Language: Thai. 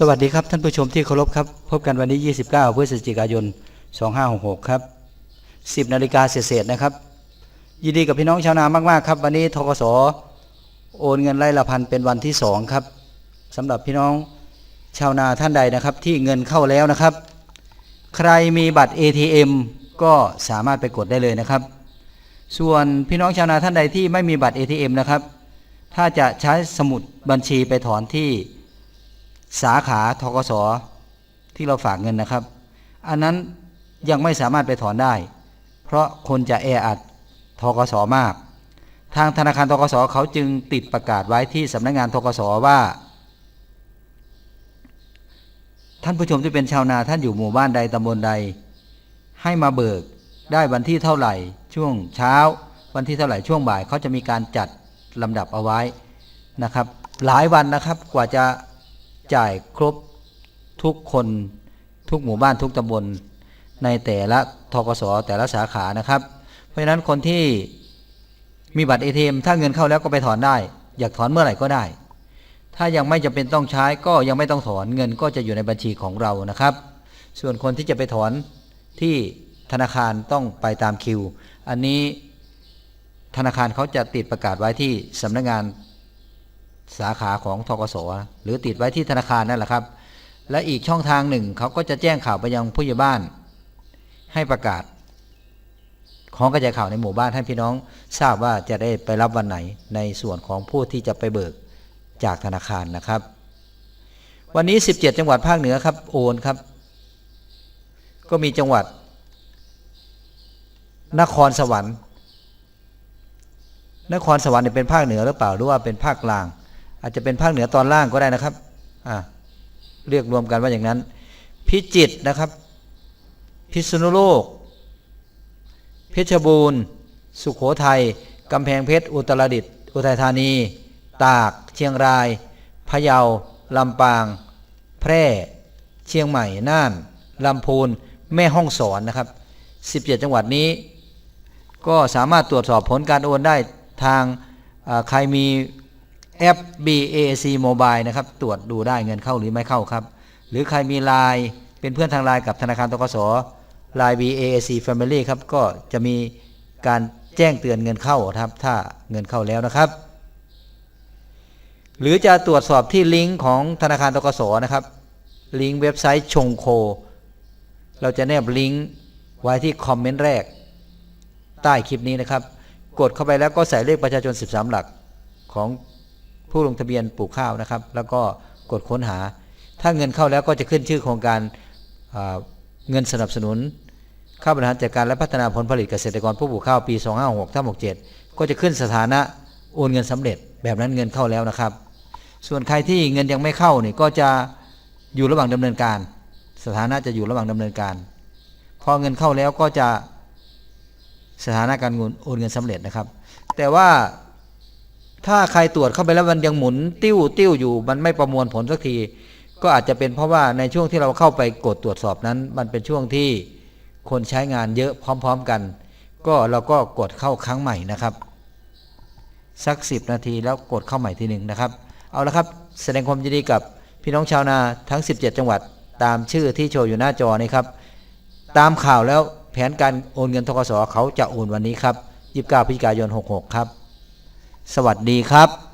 สวัสดีครับท่านผู้ชมที่เคารพครับ พบกันวันนี้ 29 พฤศจิกายน 2566 ครับ 10 นาฬิกาเศษนะครับ ยินดีกับพี่น้องชาวนามากๆครับ วันนี้ทกสโอนเงินไร่ละพันเป็นวันที่ 2 ครับสำหรับพี่น้องชาวนาท่านใดนะครับ ที่เงินเข้าแล้วนะครับ ใครมีบัตร ATM ก็สามารถไปกดได้เลยนะครับ ส่วนพี่น้องชาวนาท่านใดที่ไม่มีบัตร ATM นะครับ ถ้าจะใช้สมุดบัญชีไปถอนที่ สาขาทกสที่เราฝากเงินนะครับ อันนั้นยังไม่สามารถไปถอนได้ เพราะคนจะแออัดทกสมาก ทางธนาคารทกสเขาจึงติดประกาศไว้ที่สำนักงานทกสว่า ท่านผู้ชมที่เป็นชาวนาท่านอยู่หมู่บ้านใดตำบลใด ให้มาเบิกได้วันที่เท่าไหร่ช่วงเช้า วันที่เท่าไหร่ช่วงบ่ายเขาจะมีการจัดลำดับเอาไว้นะครับ หลายวันนะครับกว่าจะ จ่ายครบทุกคนทุกหมู่บ้านทุกตำบลในแต่ละทกสแต่ละสาขานะครับ เพราะฉะนั้นคนที่มีบัตร ATM ถ้าเงินเข้าแล้วก็ไปถอนได้ อยากถอนเมื่อไหร่ก็ได้ ถ้ายังไม่จำเป็นต้องใช้ก็ยังไม่ต้องถอนเงินก็จะอยู่ในบัญชีของเรานะครับ ส่วนคนที่จะไปถอนที่ธนาคารต้องไปตามคิว อันนี้ธนาคารเขาจะติดประกาศไว้ที่สำนักงาน สาขาของทกสหรือติดไว้ที่ธนาคารนั่นแหละครับ และอีกช่องทางหนึ่งเขาก็จะแจ้งข่าวไปยังผู้ใหญ่บ้าน ให้ประกาศของกระจายข่าวในหมู่บ้านให้พี่น้องทราบว่าจะได้ไปรับวันไหนในส่วนของผู้ที่จะไปเบิกจากธนาคารนะครับ วันนี้ 17 จังหวัดภาคเหนือครับโอนครับ ก็มีจังหวัด นครสวรรค์ นครสวรรค์เป็นภาคเหนือหรือเปล่าหรือว่าเป็นภาคกลาง อาจจะเป็นภาคเหนือตอนล่างก็ได้นะครับอ่าเรียกรวมกันว่าอย่างนั้น พิจิตรนะครับ พิษณุโลก เพชรบูรณ์ สุขโขทัยกำแพงเพชร อุตรดิตถ์อุทัยธานี ตาก เชียงรายพะเยาลำปาง แพร่ เชียงใหม่ น่านลำพูน แม่ฮ่องสอนนะครับ 17 จังหวัดนี้ ก็สามารถตรวจสอบผลการโอนได้ทางใครมี แอป BAC Mobile นะครับ ตรวจดูได้เงินเข้าหรือไม่เข้าครับ หรือใครมีไลน์เป็นเพื่อนทางไลน์กับธนาคารตกสไลน์ BAC Family ครับ ก็จะมีการแจ้งเตือนเงินเข้าครับ ถ้าเงินเข้าแล้วนะครับ หรือจะตรวจสอบที่ลิงก์ของธนาคารตกสนะครับ ลิงก์เว็บไซต์ชงโค เราจะแนบลิงก์ไว้ที่คอมเมนต์แรก ใต้คลิปนี้นะครับ กดเข้าไปแล้วก็ใส่เลขประชาชน 13 หลักของ ผู้ลงทะเบียนปลูกข้าวนะครับ แล้วก็กดค้นหา ถ้าเงินเข้าแล้วก็จะขึ้นชื่อโครงการเงินสนับสนุนข้าวบริหารจัดการและพัฒนาผลผลิตเกษตรกรผู้ปลูกข้าวปี 256ทับ67 ก็จะขึ้นสถานะโอนเงินสำเร็จ แบบนั้นเงินเข้าแล้วนะครับ ส่วนใครที่เงินยังไม่เข้านี่ก็จะอยู่ระหว่างดำเนินการ สถานะจะอยู่ระหว่างดำเนินการ พอเงินเข้าแล้วก็จะสถานะการเงินโอนเงินสำเร็จนะครับ แต่ว่า ถ้าใครตรวจเข้าไปแล้วมันยังหมุนติ้วติ้วอยู่ มันไม่ประมวลผลสักที ก็อาจจะเป็นเพราะว่าในช่วงที่เราเข้าไปกดตรวจสอบนั้น มันเป็นช่วงที่คนใช้งานเยอะพร้อม ๆกัน ก็เราก็กดเข้าครั้งใหม่นะครับ สัก 10 นาทีแล้วกดเข้าใหม่ทีหนึ่งนะครับ เอาละครับแสดงความยินดีกับพี่น้องชาวนาทั้ง 17 จังหวัดตามชื่อที่โชว์อยู่หน้าจอนี้ครับ ตามข่าวแล้วแผนการโอนเงินทกสเขาจะโอนวันนี้ครับ 29พฤศจิกายน 66 ครับ สวัสดีครับ